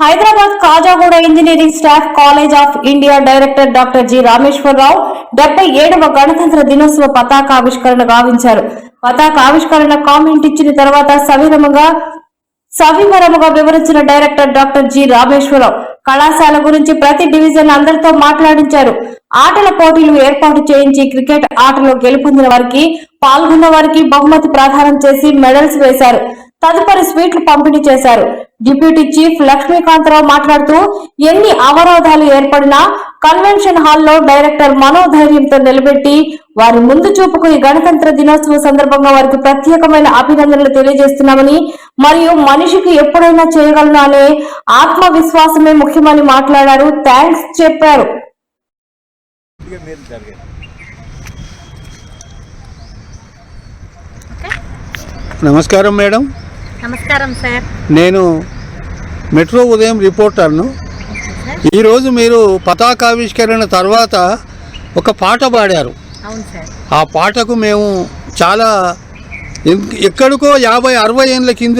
Hyderabad Kajaguda engineering staff college of India director doctor G Rameshwararao డెబ్బై ఏడవ గణతంత్ర దినోత్సవ పతాకావిష్కరణ గావించారు. పతాకావిష్కరణ కామెంట్ ఇచ్చిన తర్వాత సవిరమంగా సవివరముగా వివరించిన డైరెక్టర్ డాక్టర్ జి రామేశ్వరరావు కళాశాల గురించి ప్రతి డివిజన్ అందరితో మాట్లాడించారు. ఆటల పోటీలు ఏర్పాటు చేయించి క్రికెట్ ఆటలో గెలుపొందిన వారికి పాల్గొన్న వారికి బహుమతి ప్రదానం చేసి మెడల్స్ వేశారు. తదుపరి స్వీట్లు పంపిణీ చేశారు. డిప్యూటీ చీఫ్ లక్ష్మీకాంతరావు మాట్లాడుతూ ఎన్ని అవరోధాలు ఏర్పడినా కన్వెన్షన్ హాల్లో డైరెక్టర్ మనోధైర్యంతో నిలబెట్టి వారి ముందు చూపుకు ఈ గణతంత్ర దినోత్సవం సందర్భంగా వారికి ప్రత్యేకమైన అభినందనలు తెలియజేస్తున్నామని మరియు మనిషికి ఎప్పుడైనా చేయగలను అనే ఆత్మవిశ్వాసమే ముఖ్యమని మాట్లాడారు థ్యాంక్స్ చెప్పారు. నమస్కారం మేడం. నమస్కారం సార్. నేను మెట్రో ఉదయం రిపోర్టర్ను. ఈరోజు మీరు పతాకావిష్కరణ తర్వాత ఒక పాట పాడారు. ఆ పాటకు మేము చాలా ఎక్- ఎక్కడికో యాభై అరవై ఏళ్ళ కింద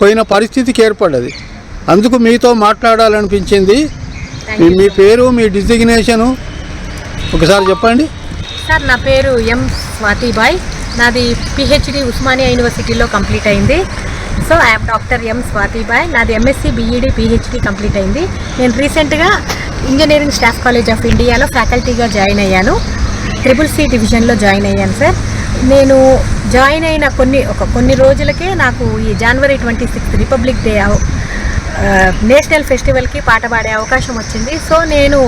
పోయిన పరిస్థితికి ఏర్పడ్డది. అందుకు మీతో మాట్లాడాలనిపించింది. మీ పేరు మీ డిజిగ్నేషను ఒకసారి చెప్పండి. సార్ నా పేరు ఎం స్వాతిబాయ్. నాది పిహెచ్డి ఉస్మానియా యూనివర్సిటీలో కంప్లీట్ అయింది. So I'm doctor M Swathibai నాది ఎంఎస్సి బిఈడి పిహెచ్డి కంప్లీట్ అయింది. నేను రీసెంట్గా ఇంజనీరింగ్ స్టాఫ్ కాలేజ్ ఆఫ్ ఇండియాలో ఫ్యాకల్టీగా జాయిన్ అయ్యాను. ట్రిపుల్ సి డివిజన్లో జాయిన్ అయ్యాను సార్ నేను జాయిన్ అయిన కొన్ని ఒక కొన్ని రోజులకే నాకు ఈ January twenty sixth republic day national ఫెస్టివల్కి పాట పాడే అవకాశం వచ్చింది. సో నేను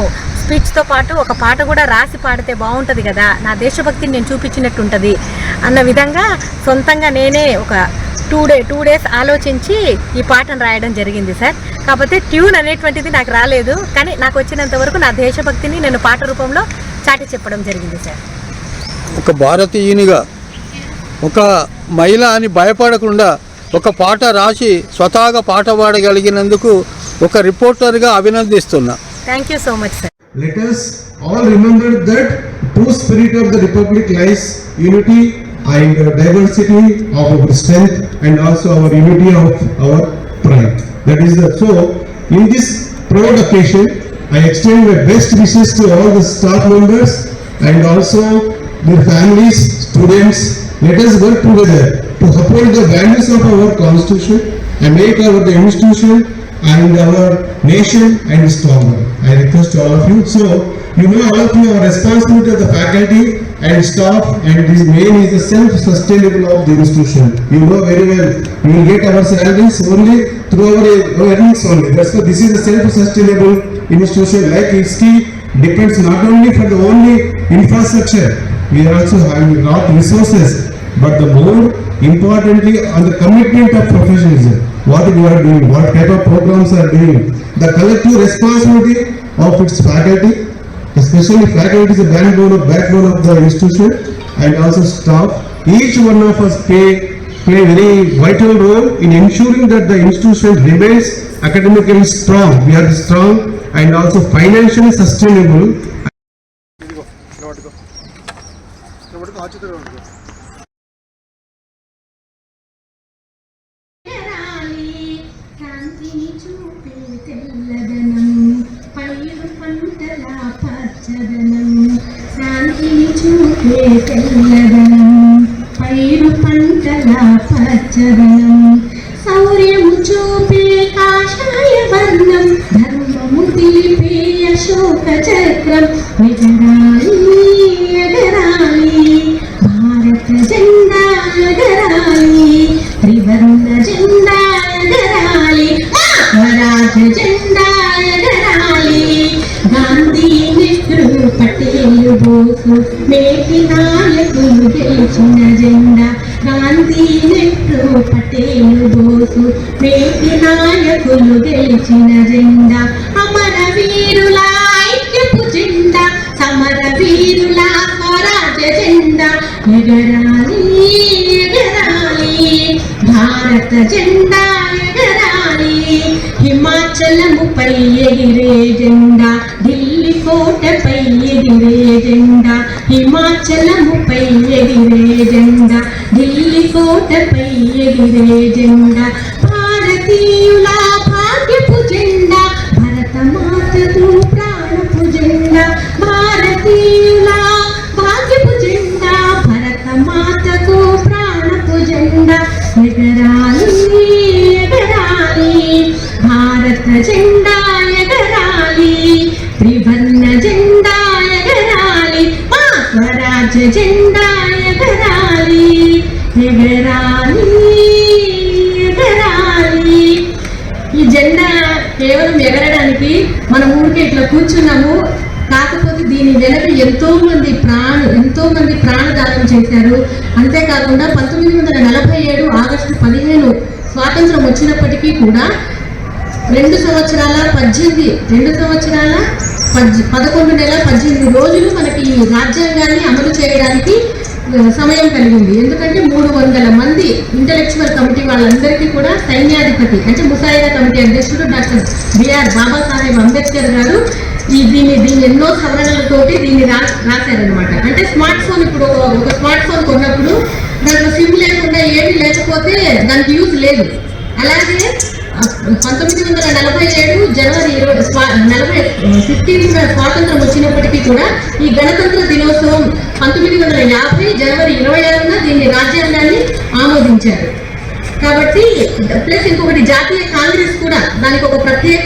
స్పీచ్తో పాటు ఒక పాట కూడా రాసి పాడితే బాగుంటుంది కదా నా దేశభక్తిని నేను చూపించినట్టు ఉంటుంది అన్న విధంగా సొంతంగా నేనే ఒక టూ డే టూ డేస్ ఆలోచించి ఈ పాటను రాయడం జరిగింది సార్. కాకపోతే ట్యూన్ అనేటువంటిది నాకు రాలేదు కానీ నాకు వచ్చినంత వరకు నా దేశభక్తిని నేను పాట రూపంలో చాటి చెప్పడం జరిగింది సార్. ఒక భారతీయునిగా ఒక మహిళ అని భయపడకుండా ఒక పాట రాసి స్వతహాగా పాట పాడగలిగినందుకు ఒక రిపోర్టర్గా అభినందిస్తున్నా. Thank you so much sir Let us all remember that true spirit of the republic lies unity and diversity of our strength and also our unity of our pride. That is the so. In this proud occasion, I extend my best wishes to all the staff members and also their families, students. Let us work together to uphold the values of our constitution and make our the institution and our nation and stronger. I request all of you. So, you know all of you are responsible of the faculty and staff and this main is the self-sustainable of the institution. You know very well, we will get our salaries only through our earnings only. That's why this is a self-sustainable institution like ISKI depends not only for the only infrastructure, we are also having a lot of resources, but the more importantly on the commitment of professionalism what we are doing, what type of programs are doing, the collective responsibility of its faculty, especially faculty is the backbone of backbone of the institution and also staff. Each one of us play play a very vital role in ensuring that the institution remains academically strong. We are strong and also financially sustainable ఇదిగో ఇక్కడ తెల్లదనం పైరు పంటల పచ్చదనం శాంతిని చూపే తెల్లదనం పైరు పంటల పచ్చదనం శౌర్యము చూపే కాషాయ వర్ణం ధర్మము తీపే అశోక చక్రం ఎగరాలి ఎగరాలి భారత జెండా ఎగరాలి త్రివర్ణ జెండా ఎగరాలి స్వరాజ జెండా ఎగరాలి గాంధీ నెహ్రూ నేటి బోసు నాయకులు గెలిచిన జెండా గాంధీ నెట్టు పటేలు బోసు. నేటి నాయకులు గెలిచిన జెండా అమర వీరుల ఐక్యపు జెండా సమర వీరుల స్వరాజ జెండా. ఎగరాలి ఎగరాలి భారత జెండా ఎగరాలి హిమాచలముపై ఎగిరే జెండా ఢిల్లీ కోటపై ఎగిరే జెండా హిమాచలముపై ఎగిరే జెండా ఢిల్లీ కోటపై ఎగిరే జెండా. భారతీయుల భాగ్యపు జెండా జెండా ఎగరాలి ఎగరాలి ఎగరాలి ఈ జెండా కేవలం ఎగరడానికి మన ఊరికే ఇట్లా కూర్చున్నాము. కాకపోతే దీని వెనక ఎంతో మంది ప్రాణ ఎంతో మంది ప్రాణదానం చేశారు. అంతేకాకుండా పంతొమ్మిది వందల నలభై ఏడు ఆగస్టు పదిహేను స్వాతంత్రం వచ్చినప్పటికీ కూడా రెండు సంవత్సరాల పద్దెనిమిది రెండు సంవత్సరాల పద్ పదకొండు నెల పద్దెనిమిది రోజులు మనకి ఈ రాజ్యాంగాన్ని అమలు చేయడానికి సమయం కలిగింది. ఎందుకంటే మూడు వందల మంది ఇంటలెక్చువల్ కమిటీ వాళ్ళందరికీ కూడా సైన్యాధిపతి అంటే ముసాయిదా కమిటీ అధ్యక్షుడు డాక్టర్ బిఆర్ బాబాసాహెబ్ అంబేద్కర్ గారు ఈ దీన్ని దీన్ని ఎన్నో సవరణలతోటి దీన్ని రా రాశారనమాట అంటే స్మార్ట్ ఫోన్ ఇప్పుడు ఒక- ఒక స్మార్ట్ ఫోన్ కొన్నప్పుడు దాంట్లో సిమ్ లేకుండా ఏమీ లేకపోతే దానికి యూజ్ లేదు. అలాగే పంతొమ్మిది వందల నలభై ఏడు జనవరి ఇరవై స్వా- నలభై ఫిఫ్టీన్త్ స్వాతంత్రం వచ్చినప్పటికీ కూడా ఈ గణతంత్ర దినోత్సవం పంతొమ్మిది వందల యాభై జనవరి ఇరవై ఆరున దీన్ని రాజ్యాంగాన్ని ఆమోదించారు. కాబట్టి ప్లస్ ఇంకొకటి జాతీయ కాంగ్రెస్ కూడా దానికి ఒక ప్రత్యేక